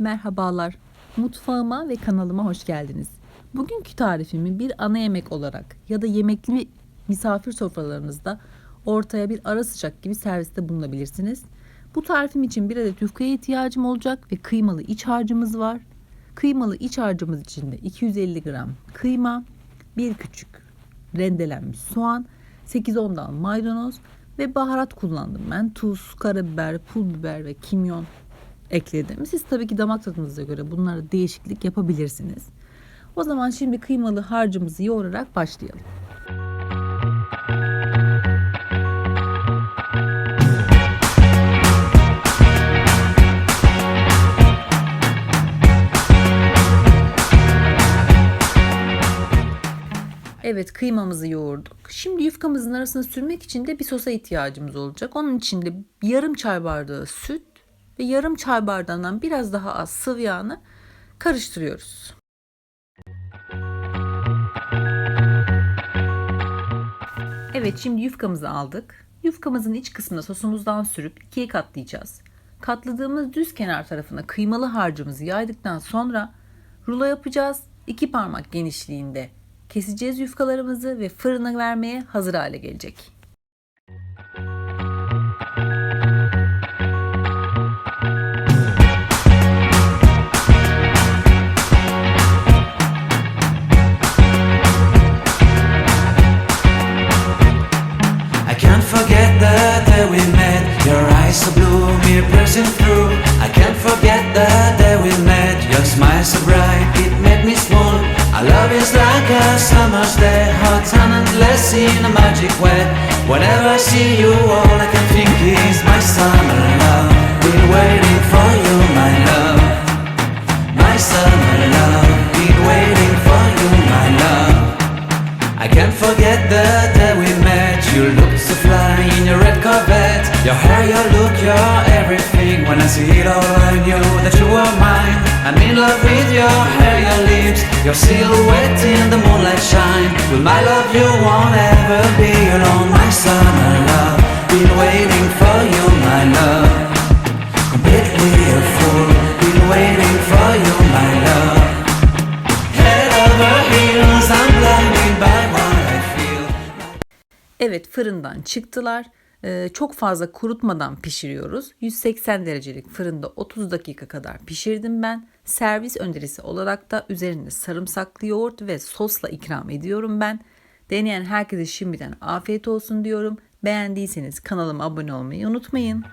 Merhabalar. Mutfağıma ve kanalıma hoş geldiniz. Bugünkü tarifimi bir ana yemek olarak ya da yemekli misafir sofralarınızda ortaya bir ara sıcak gibi serviste bulunabilirsiniz. Bu tarifim için bir adet yufkaya ihtiyacım olacak ve kıymalı iç harcımız var. Kıymalı iç harcımız için de 250 gram kıyma, bir küçük rendelenmiş soğan, 8-10 dal maydanoz ve baharat kullandım ben. Tuz, karabiber, pul biber ve kimyon ekledim. Siz tabii ki damak tadınıza göre bunlara değişiklik yapabilirsiniz. O zaman şimdi kıymalı harcımızı yoğurarak başlayalım. Evet kıymamızı yoğurduk. Şimdi yufkamızın arasına sürmek için de bir sosa ihtiyacımız olacak. Onun için de yarım çay bardağı süt ve yarım çay bardağından biraz daha az sıvı yağını karıştırıyoruz. Evet şimdi yufkamızı aldık. Yufkamızın iç kısmına sosumuzdan sürüp ikiye katlayacağız. Katladığımız düz kenar tarafına kıymalı harcımızı yaydıktan sonra rulo yapacağız. İki parmak genişliğinde keseceğiz yufkalarımızı ve fırına vermeye hazır hale gelecek. Forget the day we met. Your eyes so blue, me piercing through. I can't forget the day we met. Your smile so bright, it made me small. Our love is like a summer's day, hot and endless in a magic way. Whenever I see you, all I can think is my summer love. Been waiting for you, my love. My summer love. Been waiting for you, my love. I can't forget the day we met. You looked so fly Your hair, your look, your everything. When I see it all, I knew that you were mine. I'm in love with your hair, your lips, your silhouette in the moonlight shine. With my love, you won't ever be alone, my summer love. Been waiting for you, my love. Completely a fool. Been waiting for you, my love. Evet fırından çıktılar. Ee, çok fazla kurutmadan pişiriyoruz. 180 derecelik fırında 30 dakika kadar pişirdim ben. Servis önerisi olarak da üzerinde sarımsaklı yoğurt ve sosla ikram ediyorum ben. Deneyen herkese şimdiden afiyet olsun diyorum. Beğendiyseniz kanalıma abone olmayı unutmayın.